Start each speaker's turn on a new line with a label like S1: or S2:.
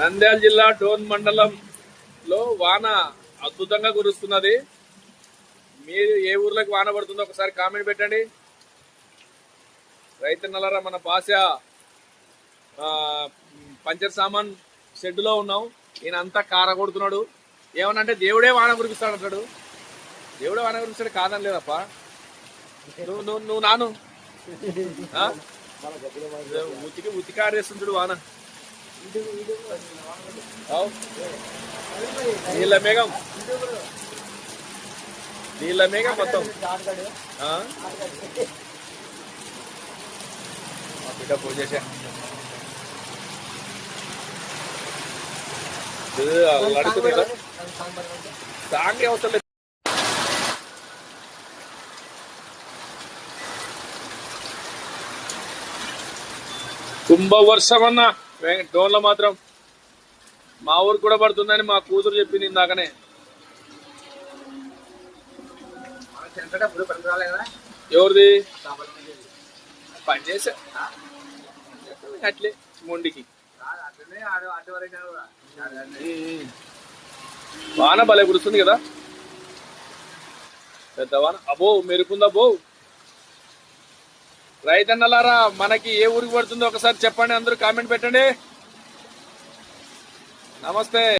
S1: నంద్యాల జిల్లా డోన్ మండలంలో వాన అద్భుతంగా కురుస్తున్నది. మీరు ఏ ఊర్లోకి వాన పడుతుందో ఒకసారి కామెంట్ పెట్టండి. రైతన్నలరా మన భాష పంచర్ సామాన్ షెడ్లో ఉన్నాం. ఈయన అంతా కార కొడుతున్నాడు. ఏమనంటే దేవుడే వాన కురిపిస్తాడు అంటాడు. దేవుడే వాన కురిపిస్తాడు కాదని లేదప్ప. నువ్వు నువ్వు నువ్వు నాను. ఉతికి ఉతికారేస్తుంటాడు వాన. నీళ్ళ మేఘం. నీళ్ళ మేఘం మొత్తం. మా బిడ్డ పూజ చేసా. అడుగుతుంది సాంగ్ అవసరం లేదు. కుంభవర్షం అన్న డోన్లో మాత్రం మా ఊరు కూడా పడుతుందని మా కూతురు చెప్పింది ఇందాకనే. ఎవరిది? పని చేసా అట్లే మొండికి. వాన భలే కురుస్తుంది కదా. పెద్ద వాన. అబో మెరుపుందా బో రైతన్నలారా మనకి ఏ ఊరికి పడుతుందో ఒకసారి చెప్పండి అందరూ కామెంట్ పెట్టండి. నమస్తే.